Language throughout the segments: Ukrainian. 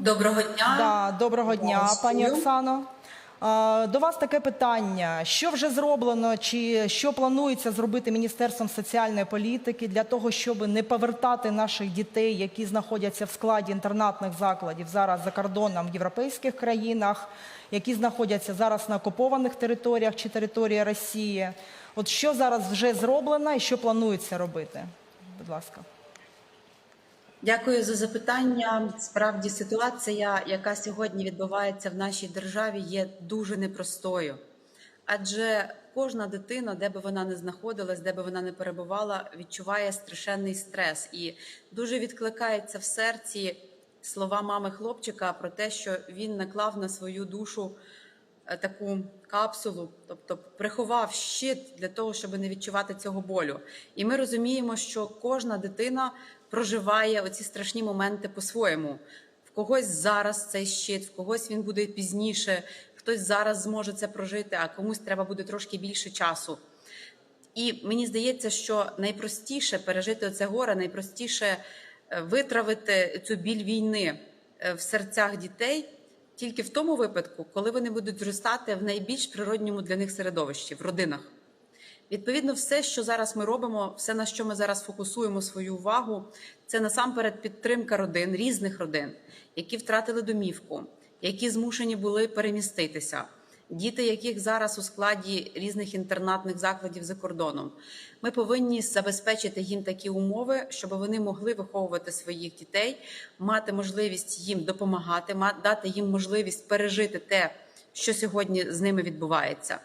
Доброго дня. Да, доброго дня, Вас пані. Оксано. До вас таке питання: що вже зроблено, чи що планується зробити Міністерством соціальної політики для того, щоб не повертати наших дітей, які знаходяться в складі інтернатних закладів зараз за кордоном в європейських країнах, які знаходяться зараз на окупованих територіях чи території Росії? От що зараз вже зроблено і що планується робити? Будь ласка. Дякую за запитання. Справді ситуація, яка сьогодні відбувається в нашій державі, є дуже непростою. Адже кожна дитина, де би вона не знаходилась, де би вона не перебувала, відчуває страшенний стрес і дуже відкликається в серці слова мами хлопчика про те, що він наклав на свою душу таку капсулу, тобто приховав щит для того, щоб не відчувати цього болю. І ми розуміємо, що кожна дитина проживає оці страшні моменти по-своєму. В когось зараз цей щит, в когось він буде пізніше, хтось зараз зможе це прожити, а комусь треба буде трошки більше часу. І мені здається, що найпростіше пережити це горе, найпростіше е, витравити цю біль війни е, в серцях дітей тільки в тому випадку, коли вони будуть зростати в найбільш природньому для них середовищі, в родинах. Відповідно, все, що зараз ми робимо, все на що ми зараз фокусуємо свою увагу, це насамперед підтримка родин, різних родин, які втратили домівку, які змушені були переміститися, діти, яких зараз у складі різних інтернатних закладів за кордоном. Ми повинні забезпечити їм такі умови, щоб вони могли виховувати своїх дітей, мати можливість їм допомагати, ма- дати їм можливість пережити те що сьогодні з ними відбувається.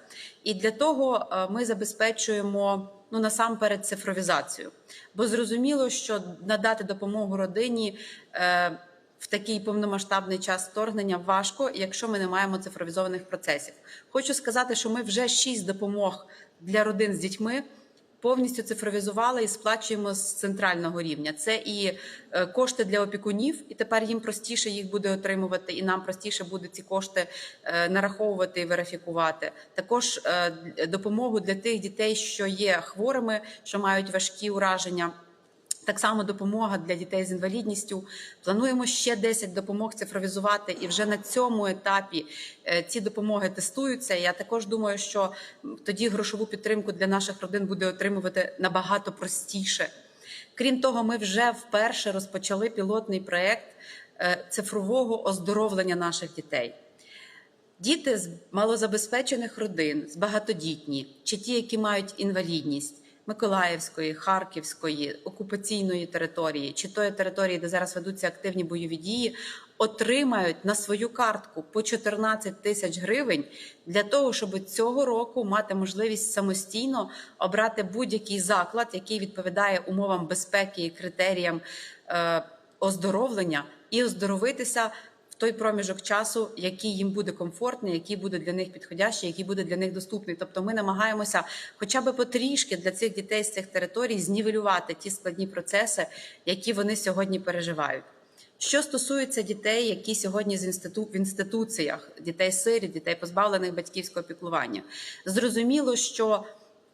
І для того е, ми забезпечуємо ну насамперед цифровізацію. Бо зрозуміло, що надати допомогу родині е, в такий повномасштабний час вторгнення важко, якщо ми не маємо цифровізованих процесів. Хочу сказати, що ми вже шість допомог для родин з дітьми повністю цифровізували і сплачуємо з центрального рівня. Це і е, кошти для опікунів, і тепер їм простіше їх буде отримувати, і нам простіше буде ці кошти е, нараховувати і верифікувати. Також е, допомогу для тих дітей, що є хворими, що мають важкі ураження. Так само допомога для дітей з інвалідністю. Плануємо ще 10 допомог цифровізувати, і вже на цьому етапі е, ці допомоги тестуються. Я також думаю, що тоді грошову підтримку для наших родин буде отримувати набагато простіше. Крім того, ми вже вперше розпочали пілотний проект е, цифрового оздоровлення наших дітей. Діти з малозабезпечених родин, з багатодітні, чи ті, які мають інвалідність Миколаївської, Харківської, окупаційної території, чи тої території, де зараз ведуться активні бойові дії, отримають на свою картку по 14 тисяч гривень для того, щоб цього року мати можливість самостійно обрати будь-який заклад, який відповідає умовам безпеки і критеріям е, оздоровлення, і оздоровитися той проміжок часу, який їм буде комфортний, який буде для них підходящий, який буде для них доступний. Тобто, ми намагаємося, хоча б потрішки для цих дітей з цих територій знівелювати ті складні процеси, які вони сьогодні переживають. Що стосується дітей, які сьогодні з інститу... в інституціях, дітей сиріт, дітей позбавлених батьківського піклування, зрозуміло, що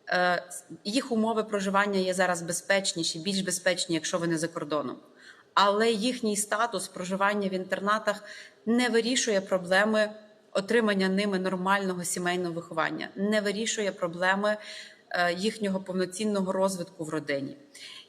е, їх умови проживання є зараз безпечніші, більш безпечні, якщо вони за кордоном. Але їхній статус проживання в інтернатах не вирішує проблеми отримання ними нормального сімейного виховання, не вирішує проблеми е, їхнього повноцінного розвитку в родині.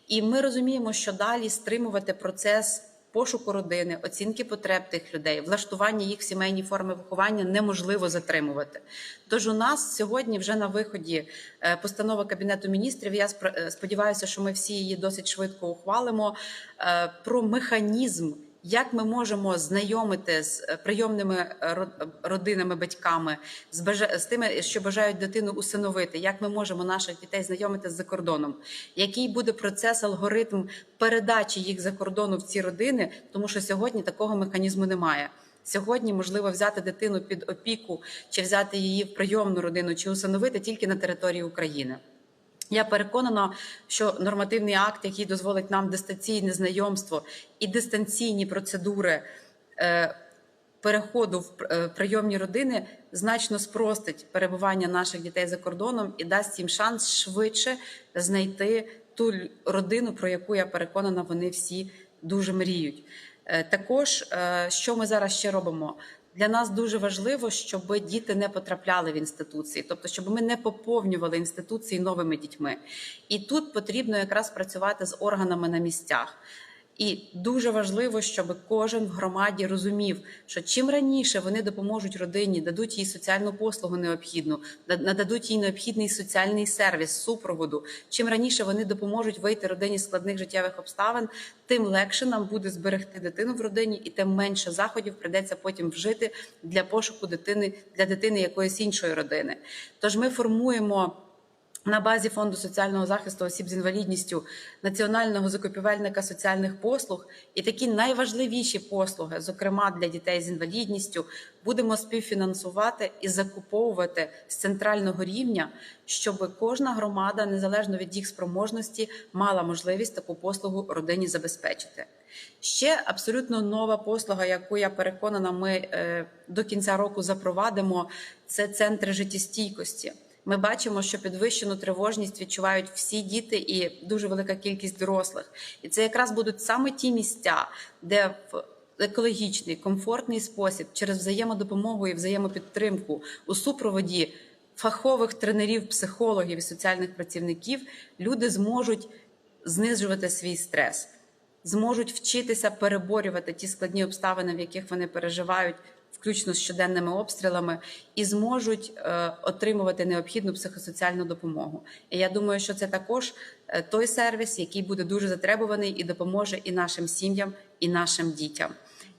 І ми розуміємо, що далі стримувати процес пошуку родини, оцінки потреб тих людей, влаштування їх в сімейні форми виховання неможливо затримувати. Тож у нас сьогодні вже на виході е, постанова кабінету міністрів. Я е, сподіваюся, що ми всі її досить швидко ухвалимо е, про механізм. Як ми можемо знайомити з е, прийомними е, родинами, батьками, з, бажа... з тими, що бажають дитину усиновити? Як ми можемо наших дітей знайомити з за кордоном? Який буде процес, алгоритм передачі їх за кордону в ці родини? Тому що сьогодні такого механізму немає. Сьогодні можливо взяти дитину під опіку, чи взяти її в прийомну родину, чи усиновити тільки на території України. Я переконана, що нормативний акт, який дозволить нам дистанційне знайомство і дистанційні процедури е, переходу в е, прийомні родини, значно спростить перебування наших дітей за кордоном і дасть їм шанс швидше знайти ту родину, про яку я переконана, вони всі дуже мріють. Е, Також, що ми зараз ще робимо? Для нас дуже важливо, щоб діти не потрапляли в інституції, тобто, щоб ми не поповнювали інституції новими дітьми. І тут потрібно якраз працювати з органами на місцях. І дуже важливо, щоб кожен в громаді розумів, що чим раніше вони допоможуть родині, дадуть їй соціальну послугу необхідну, нададуть їй необхідний соціальний сервіс, супроводу. Чим раніше вони допоможуть вийти родині з складних життєвих обставин, тим легше нам буде зберегти дитину в родині, і тим менше заходів прийдеться потім вжити для пошуку дитини для дитини якоїсь іншої родини. Тож ми формуємо. На базі фонду соціального захисту осіб з інвалідністю національного закупівельника соціальних послуг і такі найважливіші послуги, зокрема для дітей з інвалідністю, будемо співфінансувати і закуповувати з центрального рівня, щоб кожна громада, незалежно від їх спроможності, мала можливість таку послугу родині забезпечити. Ще абсолютно нова послуга, яку я переконана, ми е, до кінця року запровадимо, це центри життєстійкості. Ми бачимо, що підвищену тривожність відчувають всі діти і дуже велика кількість дорослих. І це якраз будуть саме ті місця, де в екологічний, комфортний спосіб через взаємодопомогу і взаємопідтримку у супроводі фахових тренерів, психологів і соціальних працівників люди зможуть знижувати свій стрес, зможуть вчитися переборювати ті складні обставини, в яких вони переживають, включно з щоденними обстрілами, і зможуть е, отримувати необхідну психосоціальну допомогу. І я думаю, що це також е, той сервіс, який буде дуже затребуваний і допоможе і нашим сім'ям, і нашим дітям.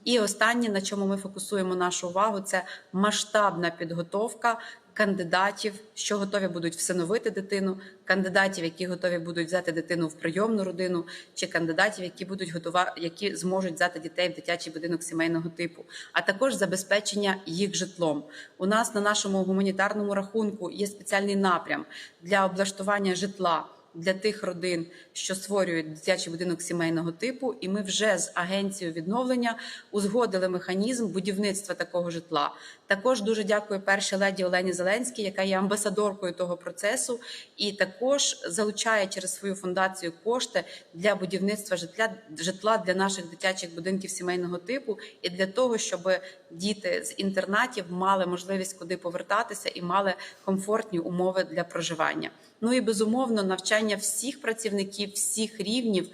І останнє, на чому ми фокусуємо нашу увагу, це масштабна підготовка кандидатів, що готові будуть всиновити дитину, кандидатів, які готові будуть взяти дитину в прийомну родину, чи кандидатів, які будуть готова, які зможуть взяти дітей в дитячий будинок сімейного типу, а також забезпечення їх житлом. У нас на нашому гуманітарному рахунку є спеціальний напрям для облаштування житла для тих родин, що створюють дитячий будинок сімейного типу, і ми вже з агенцією відновлення узгодили механізм будівництва такого житла. Також дуже дякую першій леді Олені Зеленській, яка є амбасадоркою того процесу, і також залучає через свою фундацію кошти для будівництва житла житла для наших дитячих будинків сімейного типу, і для того, щоб діти з інтернатів мали можливість куди повертатися і мали комфортні умови для проживання. Ну і безумовно, навчання всіх працівників, всіх рівнів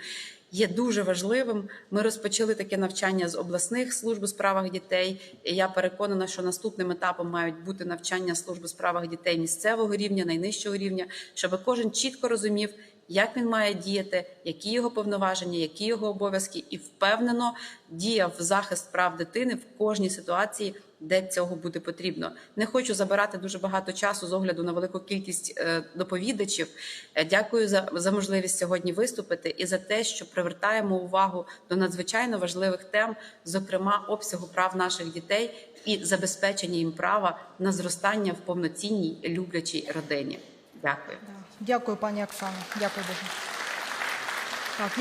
є дуже важливим. Ми розпочали таке навчання з обласних служб у справах дітей. І я переконана, що наступним етапом мають бути навчання служб у справах дітей місцевого рівня, найнижчого рівня, щоб кожен чітко розумів. Як він має діяти, які його повноваження, які його обов'язки, і впевнено діяв в захист прав дитини в кожній ситуації, де цього буде потрібно. Не хочу забирати дуже багато часу з огляду на велику кількість е, доповідачів. Е, Дякую за, за можливість сьогодні виступити і за те, що привертаємо увагу до надзвичайно важливих тем, зокрема обсягу прав наших дітей і забезпечення їм права на зростання в повноцінній люблячій родині. Дякую. Дякую, пані Оксано. Дякую дуже. Так, я